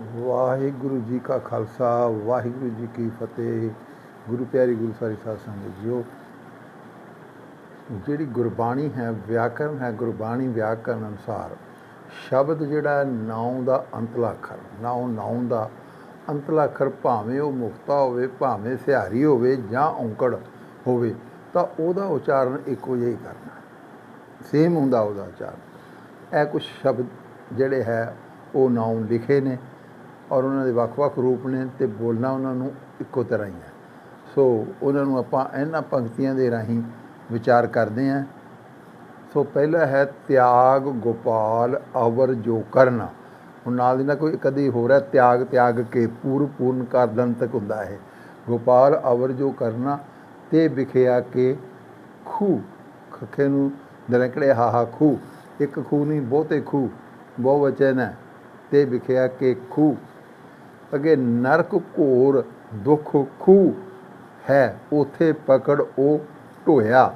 ਵਾਹਿਗੁਰੂ ਜੀ ਕਾ ਖਾਲਸਾ, ਵਾਹਿਗੁਰੂ ਜੀ ਕੀ ਫਤਿਹ। ਗੁਰੂ ਪਿਆਰੀ ਗੁਰੂ ਸਾਰੀ ਸਾਧ ਸੰਗਤ ਜੀਓ, ਜਿਹੜੀ ਗੁਰਬਾਣੀ ਹੈ, ਵਿਆਕਰਨ ਹੈ, ਗੁਰਬਾਣੀ ਵਿਆਕਰਨ ਅਨੁਸਾਰ ਸ਼ਬਦ ਜਿਹੜਾ ਹੈ, ਨਾਉ ਦਾ ਅੰਤਲਾ ਅੱਖਰ ਨਾਉ ਨਾਉ ਦਾ ਅੰਤਲਾ ਅੱਖਰ ਭਾਵੇਂ ਉਹ ਮੁਕਤਾ ਹੋਵੇ, ਭਾਵੇਂ ਸਿਹਾਰੀ ਹੋਵੇ ਜਾਂ ਔਂਕੜ ਹੋਵੇ, ਤਾਂ ਉਹਦਾ ਉਚਾਰਨ ਇੱਕੋ ਜਿਹਾ ਹੀ ਕਰਨਾ ਸੇਮ ਹੁੰਦਾ ਉਹਦਾ ਉਚਾਰਨ। ਇਹ ਕੁਝ ਸ਼ਬਦ ਜਿਹੜੇ ਹੈ, ਉਹ ਨਾਉ ਲਿਖੇ ਨੇ। ਔਰ ਉਹਨਾਂ ਦੇ ਵੱਖ-ਵੱਖ ਰੂਪ ਨੇ ਤੇ ਬੋਲਣਾ ਉਹਨਾਂ ਨੂੰ ਇੱਕੋ ਤਰ੍ਹਾਂ ਹੀ ਹੈ। ਸੋ ਉਹਨਾਂ ਨੂੰ ਆਪਾਂ ਇਹਨਾਂ ਪੰਕਤੀਆਂ ਦੇ ਰਾਹੀਂ ਵਿਚਾਰ ਕਰਦੇ ਹਾਂ। ਸੋ ਪਹਿਲਾ ਹੈ ਤਿਆਗ ਗੋਪਾਲ ਅਵਰ ਜੋ ਕਰਨਾ। ਹੁਣ ਨਾਲ ਦੀ ਨਾਲ ਕੋਈ ਕਦੀ ਹੋ ਰਿਹਾ ਤਿਆਗ ਤਿਆਗ ਕੇ ਪੂਰ ਪੂਰਨ ਕਰ ਦੰਤਕ ਹੁੰਦਾ ਹੈ। ਗੋਪਾਲ ਅਵਰ ਜੋ ਕਰਨਾ ਤੇ ਵਿਖਿਆ ਕੇ ਖੂ। ਖੱਖੇ ਨੂੰ ਦਰਕੜੇ ਹਾਹਾ ਖੂ। ਇੱਕ ਖੂ ਨਹੀਂ, ਬਹੁਤੇ ਖੂ। ਬਹੁ ਵਚਨ ਹੈ। ਤੇ ਵਿਖਿਆ ਕੇ ਖੂ। ਅਗੇ ਨਰਕ ਘੋਰ ਦੁੱਖ ਖੂ ਹੈ, ਉਥੇ ਪਕੜ ਉਹ ਢੋਇਆ।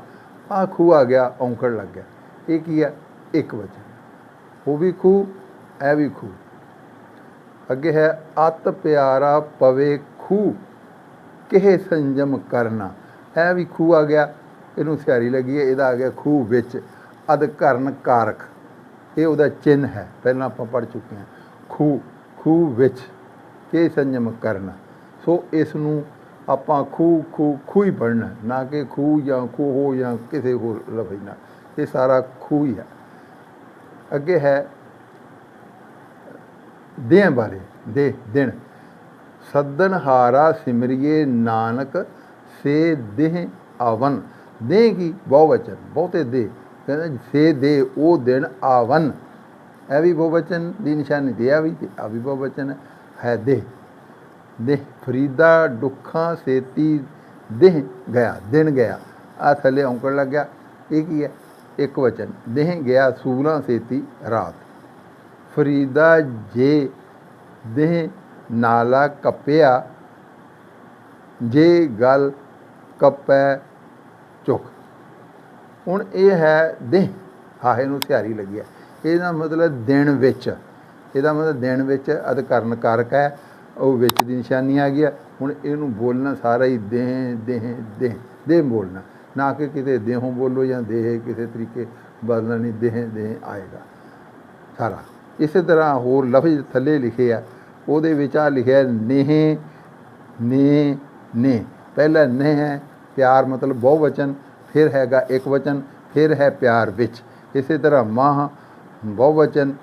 ਆ ਖੂ ਆ ਗਿਆ, ਔਂਕੜ ਲੱਗ ਗਿਆ। ਇਹ ਕੀ ਹੈ? ਇੱਕ ਵਚਨ। ਉਹ ਵੀ ਖੂ ਐ ਵੀ ਖੂ ਅੱਗੇ ਹੈ, ਅਤ ਪਿਆਰਾ ਪਵੇ ਖੂ ਕਿਹ ਸੰਜਮ ਕਰਨਾ। ਐ ਵੀ ਖੂ ਆ ਗਿਆ। ਇਹਨੂੰ ਸਿਆਰੀ ਲੱਗੀ ਹੈ, ਇਹਦਾ ਆ ਗਿਆ ਖੂ ਵਿੱਚ। ਅਧਕਰਨ ਕਾਰਕ। ਇਹ ਉਹਦਾ ਚਿੰਨ ਹੈ। ਪਹਿਲਾਂ ਆਪਾਂ ਪੜ ਚੁੱਕੇ ਹਾਂ। ਖੂ ਖੂ ਵਿੱਚ। ਕਿ ਸੰਜਮ ਕਰਨਾ। ਸੋ ਇਸ ਨੂੰ ਆਪਾਂ ਖੂ ਖੂ ਖੂ ਹੀ ਪੜਨਾ ਨਾ ਕਿ ਖੂ ਜਾਂ ਖੂ ਹੋ ਜਾਂ ਕਿਸੇ ਹੋਰ ਲਫ਼ਜ਼ ਨਾਲ। ਇਹ ਸਾਰਾ ਖੂ ਹੀ ਹੈ। ਅੱਗੇ ਹੈ ਦੇਹ ਬਾਰੇ ਦੇ ਦਿਨ। ਸੱਦਨ ਹਾਰਾ ਸਿਮਰਿਏ ਨਾਨਕ, ਸੇ ਦੇਹ ਆਵਨ। ਦੇਹ ਕੀ? ਬਹੁਵਚਨ, ਬਹੁਤੇ ਦੇ ਕਹਿੰਦਾ ਸੇ ਦੇ ਉਹ ਦਿਨ ਆਵਨ। ਇਹ ਵੀ ਬਹੁਵਚਨ ਦੀ ਨਿਸ਼ਾਨੀ ਦੇ ਆ ਵੀ ਤੇ ਆ ਵੀ ਬਹੁਵਚਨ ਹੈ। ਹੈ ਦੇਹ। ਦੇ ਫਰੀਦਾ ਦੁੱਖਾਂ ਸੇਤੀ, ਦੇਹ ਗਿਆ, ਦਿਨ ਗਿਆ। ਆ ਥੱਲੇ ਔਂਕੜ ਲੱਗਿਆ ਇਹ ਕੀ ਹੈ? ਇੱਕ ਵਚਨ। ਦੇਹ ਗਿਆ, ਸੂਲਾਂ, ਸੇਤੀ, ਰਾਤ। ਫਰੀਦਾ ਜੇ ਦੇਹ ਨਾਲਾ ਕੱਪਿਆ, ਜੇ ਗੱਲ ਕੱਪੈ ਚੁੱਕ। ਹੁਣ ਇਹ ਹੈ ਦੇਹ। ਹਾਹੇ ਨੂੰ ਸਿਹਾਰੀ ਲੱਗਿਆ ਇਹਦਾ ਮਤਲਬ ਦਿਨ ਵਿੱਚ। ਇਹਦਾ ਮਤਲਬ ਦੇਣ ਵਿੱਚ ਅਧਕਰਨ ਕਾਰਕ ਹੈ, ਉਹ ਵਿੱਚ ਦੀ ਨਿਸ਼ਾਨੀ ਆ ਗਿਆ ਹੁਣ ਇਹਨੂੰ ਬੋਲਣਾ ਸਾਰਾ ਹੀ ਦੇਹ ਦੇਹ ਦੇਹ ਦੇਹ ਬੋਲਣਾ। ਨਾ ਕਿ ਕਿਤੇ ਦੇਹੋਂ ਬੋਲੋ ਜਾਂ ਦੇਹ ਕਿਸੇ ਤਰੀਕੇ ਬਦਲਣਾ ਨਹੀਂ ਦੇਹ ਦੇ ਆਏਗਾ। ਸਾਰਾ। ਇਸੇ ਤਰ੍ਹਾਂ ਹੋਰ ਲਫ਼ਜ਼ ਥੱਲੇ ਲਿਖੇ ਆ। ਉਹਦੇ ਵਿੱਚ ਆ ਲਿਖਿਆ ਨੇਹ, ਨੇ ਨੇ। ਪਹਿਲਾ ਨੇ ਹੈ, ਪਿਆਰ ਮਤਲਬ ਬਹੁ ਵਚਨ ਫਿਰ ਹੈਗਾ ਇੱਕ ਵਚਨ ਫਿਰ ਹੈ ਪਿਆਰ ਵਿੱਚ। ਇਸੇ ਤਰ੍ਹਾਂ ਮਾਹ ਬਹੁ ਵਚਨ